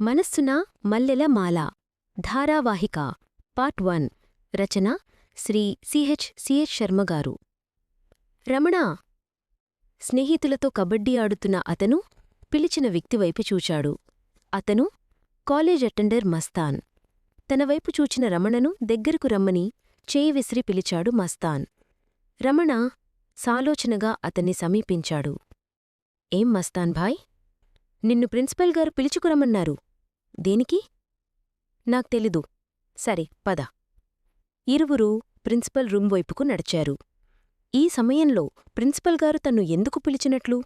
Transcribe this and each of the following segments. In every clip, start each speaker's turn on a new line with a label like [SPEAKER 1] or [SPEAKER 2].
[SPEAKER 1] మనస్సున మల్లెల మాల. ధారావాహిక. Part one. రచన శ్రీ సిహెచ్ సిహెచ్ శర్మగారు రమణ. స్నేహితులతో కబడ్డీ ఆడుతున్న అతను పిలిచిన వ్యక్తివైపు చూచాడు. అతను కాలేజ్ అటెండర్ మస్తాన్. తన వైపు చూచిన రమణను దగ్గరకు రమ్మని చేయి విసిరి పిలిచాడు మస్తాన్. రమణ సాలోచనగా అతన్ని సమీపించాడు. ఏం మస్తాన్ భాయ్? నిన్ను ప్రిన్సిపల్ గారు పిలుచుకురమ్మన్నారు. దేనికి? నాకు తెలీదు. సరే పద. ఇరువురు ప్రిన్సిపల్ రూమ్ వైపుకు నడిచారు. ఈ సమయంలో ప్రిన్సిపల్ గారు తన్ను ఎందుకు పిలిచినట్లు?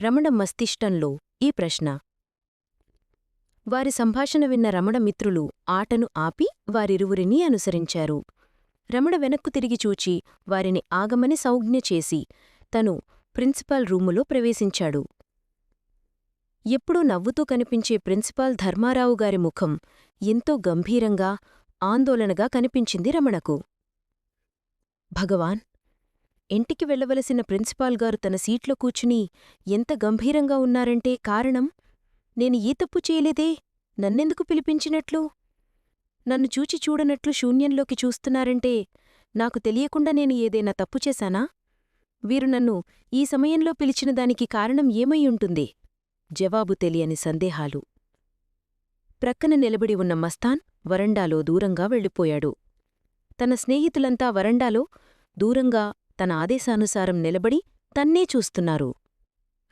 [SPEAKER 1] రమణ మస్తిష్టంలో ఈ ప్రశ్న. వారి సంభాషణ విన్న రమణ మిత్రులు ఆటను ఆపి వారిరువురినీ అనుసరించారు. రమణ వెనక్కు తిరిగి చూచి వారిని ఆగమని సౌజ్ఞ చేసి తను ప్రిన్సిపాల్ రూములో ప్రవేశించాడు. ఎప్పుడూ నవ్వుతూ కనిపించే ప్రిన్సిపాల్ ధర్మారావు గారి ముఖం ఎంతో గంభీరంగా ఆందోళనగా కనిపించింది రమణకు. భగవాన్ ఇంటికి వెళ్ళవలసిన ప్రిన్సిపాల్ గారు తన సీట్లో కూర్చుని ఎంత గంభీరంగా ఉన్నారంటే కారణం? నేను ఏ తప్పు చేయలేదే? నన్నెందుకు పిలిపించినట్లు? నన్ను చూచి చూడనట్లు శూన్యంలోకి చూస్తున్నారంటే నాకు తెలియకుండా నేను ఏదైనా తప్పు చేశానా? వీరు నన్ను ఈ సమయంలో పిలిచిన దానికి కారణం ఏమై ఉంటుంది? జవాబు తెలియని సందేహాలు. ప్రక్కన నిలబడి ఉన్న మస్తాన్ వరండాలో దూరంగా వెళ్ళిపోయాడు. తన స్నేహితులంతా వరండాలో దూరంగా తన ఆదేశానుసారం నిలబడి తన్నే చూస్తున్నారు.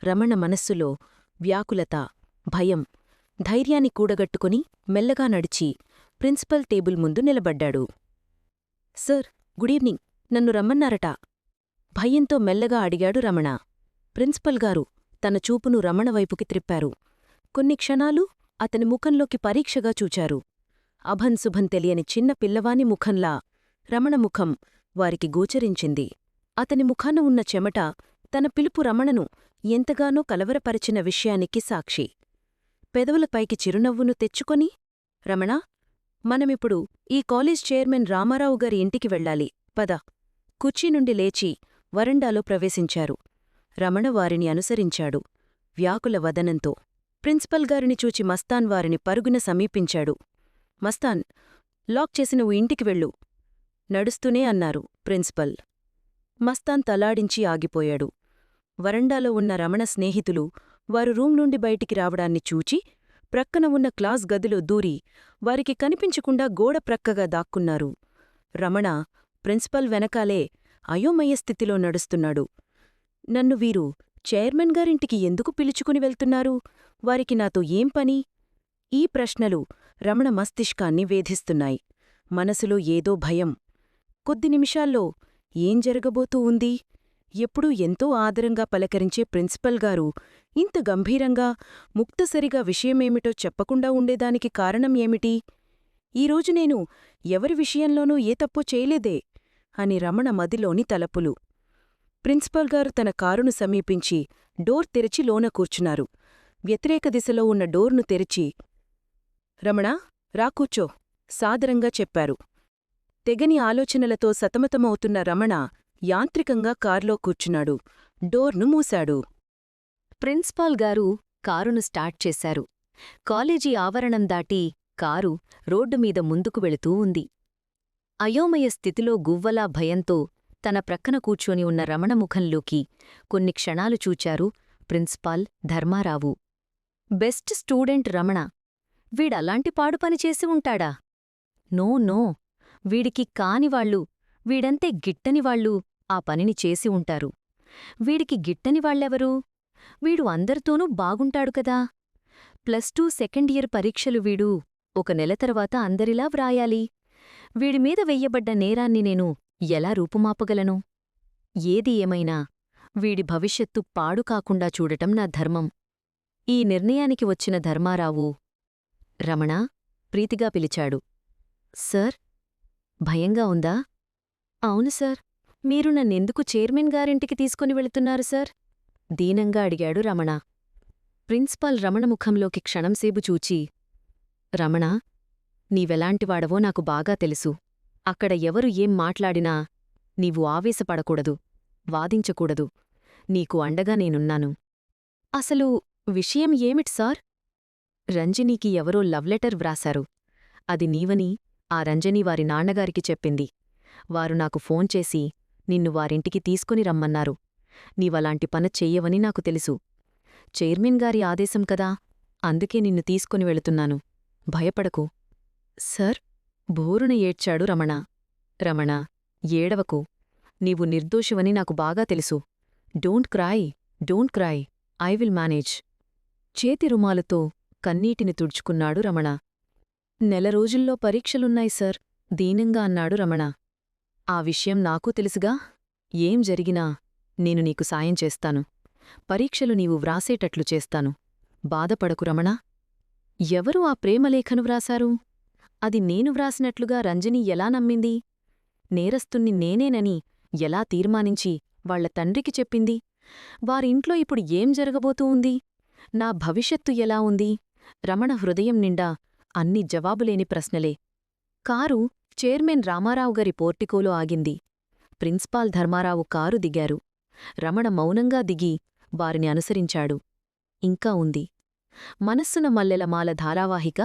[SPEAKER 1] రమణ మనస్సులో వ్యాకులత భయం ధైర్యాన్ని కూడగట్టుకుని మెల్లగా నడిచి ప్రిన్సిపల్ టేబుల్ ముందు నిలబడ్డాడు. Sir good evening. నన్ను రమ్మన్నారట. భయంతో మెల్లగా అడిగాడు రమణ. ప్రిన్సిపల్ గారు తన చూపును రమణ వైపుకి త్రిప్పారు. కొన్ని క్షణాలు అతని ముఖంలోకి పరీక్షగా చూచారు. అభంశుభం తెలియని చిన్న పిల్లవాని ముఖంలా రమణ ముఖం వారికి గోచరించింది. అతని ముఖాన ఉన్న చెమట తన పిలుపు రమణను ఎంతగానో కలవరపరిచిన విషయానికి సాక్షి. పెదవులపైకి చిరునవ్వును తెచ్చుకొని రమణ మనమిప్పుడు ఈ కాలేజ్ చైర్మన్ రామారావు గారి ఇంటికి వెళ్ళాలి. పద. కుర్చీ నుండి లేచి వరండాలో ప్రవేశించారు. రమణ వారిని అనుసరించాడు. వ్యాకుల వదనంతో ప్రిన్సిపల్ గారిని చూచి మస్తాన్ వారిని పరుగున సమీపించాడు. మస్తాన్ లాక్ చేసి నువ్వు ఇంటికి వెళ్ళు నడుస్తూనే అన్నారు ప్రిన్సిపల్. మస్తాన్ తలాడించి ఆగిపోయాడు. వరండాలో ఉన్న రమణ స్నేహితులు వారు రూమ్ నుండి బయటికి రావడాన్ని చూచి ప్రక్కన ఉన్న క్లాస్ గదిలో దూరి వారికి కనిపించకుండా గోడ ప్రక్కగా దాక్కున్నారు. రమణ ప్రిన్సిపల్ వెనకాలే అయోమయ స్థితిలో నడుస్తున్నాడు. నన్ను వీరు చైర్మన్ గారింటికి ఎందుకు పిలుచుకుని వెళ్తున్నారు? వారికి నాతో ఏం పని? ఈ ప్రశ్నలు రమణ మస్తిష్కాన్ని వేధిస్తున్నాయి. మనసులో ఏదో భయం. కొద్ది నిమిషాల్లో ఏం జరగబోతూ ఉంది? ఎప్పుడూ ఎంతో ఆదరంగా పలకరించే ప్రిన్సిపల్ గారు ఇంత గంభీరంగా ముక్తసరిగా విషయమేమిటో చెప్పకుండా ఉండేదానికి కారణం ఏమిటి? ఈరోజు నేను ఎవరి విషయంలోనూ ఏ తప్పో చేయలేదే అని రమణ మదిలోని తలపులు. ప్రిన్సిపల్ గారు తన కారును సమీపించి డోర్ తెరిచి లోన కూర్చున్నారు. వ్యతిరేక దిశలో ఉన్న డోర్ను తెరిచి రమణ రాకూచో సాదరంగా చెప్పారు. తెగని ఆలోచనలతో సతమతమవుతున్న రమణ యాంత్రికంగా కార్లో కూర్చున్నాడు. డోర్ను మూశాడు.
[SPEAKER 2] ప్రిన్సిపాల్ గారు కారును స్టార్ట్ చేశారు. కాలేజీ ఆవరణం దాటి కారు రోడ్డు మీద ముందుకు వెళుతూ ఉంది. అయోమయ స్థితిలో గువ్వలా భయంతో తన ప్రక్కన కూర్చొని ఉన్న రమణముఖంలోకి కొన్ని క్షణాలు చూచారు principal Dharmarao. Best student Ramana. వీడలాంటి పాడు పని చేసి ఉంటాడా? No no. వీడికి కానివాళ్ళు వీడంతే గిట్టనివాళ్ళు ఆ పనిని చేసి ఉంటారు. వీడికి గిట్టనివాళ్ళెవరు వీడు అందరితోనూ బాగుంటాడు కదా. ప్లస్ టూ సెకండ్ ఇయర్ పరీక్షలు వీడు ఒక నెల తర్వాత అందరిలా వ్రాయాలి. వీడిమీద వెయ్యబడ్డ నేరాన్ని నేను ఎలా రూపుమాపగలను? ఏది ఏమైనా వీడి భవిష్యత్తు పాడు కాకుండా చూడటం నా ధర్మం. ఈ నిర్ణయానికి వచ్చిన ధర్మారావు రమణ ప్రీతిగా పిలిచాడు. సర్ భయంగా ఉందా? అవును సార్. మీరు నన్నెందుకు చైర్మన్ గారింటికి తీసుకుని వెళుతున్నారు సార్? దీనంగా అడిగాడు రమణ. ప్రిన్సిపాల్ రమణ ముఖంలోకి క్షణంసేపు చూచి రమణ నీవెలాంటివాడవో నాకు బాగా తెలుసు. అక్కడ ఎవరు ఏం మాట్లాడినా నీవు ఆవేశపడకూడదు వాదించకూడదు. నీకు అండగా నేనున్నాను. అసలు విషయం ఏమిటి సార్? రంజనీకి ఎవరో లవ్ లెటర్ వ్రాశారు. అది నీవని ఆ రంజనీ వారి నాన్నగారికి చెప్పింది. వారు నాకు ఫోన్ చేసి నిన్ను వారింటికి తీసుకుని రమ్మన్నారు. నీవలాంటి పని చెయ్యవని నాకు తెలుసు. చైర్మన్ గారి ఆదేశం కదా అందుకే నిన్ను తీసుకుని వెళుతున్నాను. భయపడకు. సర్? బోరున ఏడ్చాడు రమణ. రమణ ఏడవకు. నీవు నిర్దోషివని నాకు బాగా తెలుసు. Don't cry don't cry I will manage. చేతి రుమాలుతో కన్నీటిని తుడుచుకున్నాడు రమణ. నెల రోజుల్లో పరీక్షలున్నాయి సర్ దీనంగా అన్నాడు రమణ. ఆ విషయం నాకూ తెలుసుగా? ఏం జరిగినా నేను నీకు సాయం చేస్తాను. పరీక్షలు నీవు వ్రాసేటట్లు చేస్తాను. బాధపడకు రమణ. ఎవరు ఆ ప్రేమలేఖను వ్రాశారు? అది నేను వ్రాసినట్లుగా రంజని ఎలా నమ్మింది? నేరస్తుణ్ణి నేనేనని ఎలా తీర్మానించి వాళ్ళ తండ్రికి చెప్పింది? వారింట్లో ఇప్పుడు ఏం జరగబోతూ ఉంది? నా భవిష్యత్తు ఎలా ఉంది? రమణ హృదయం నిండా అన్ని జవాబులేని ప్రశ్నలే. కారు చైర్మన్ రామారావు గారి పోర్టికోలో ఆగింది. ప్రిన్సిపాల్ ధర్మారావు కారు దిగారు. రమణ మౌనంగా దిగి వారిని అనుసరించాడు. ఇంకా ఉంది. మనస్సున మల్లెల మాల ధారావాహిక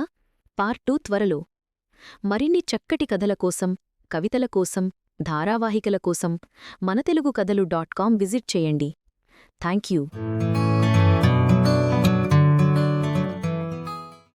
[SPEAKER 2] పార్టూ త్వరలో. మరిన్ని చక్కటి కథల కోసం కవితల కోసం ధారావాహికల కోసం మన Telugu Kathalu dot com visit చేయండి. Thank you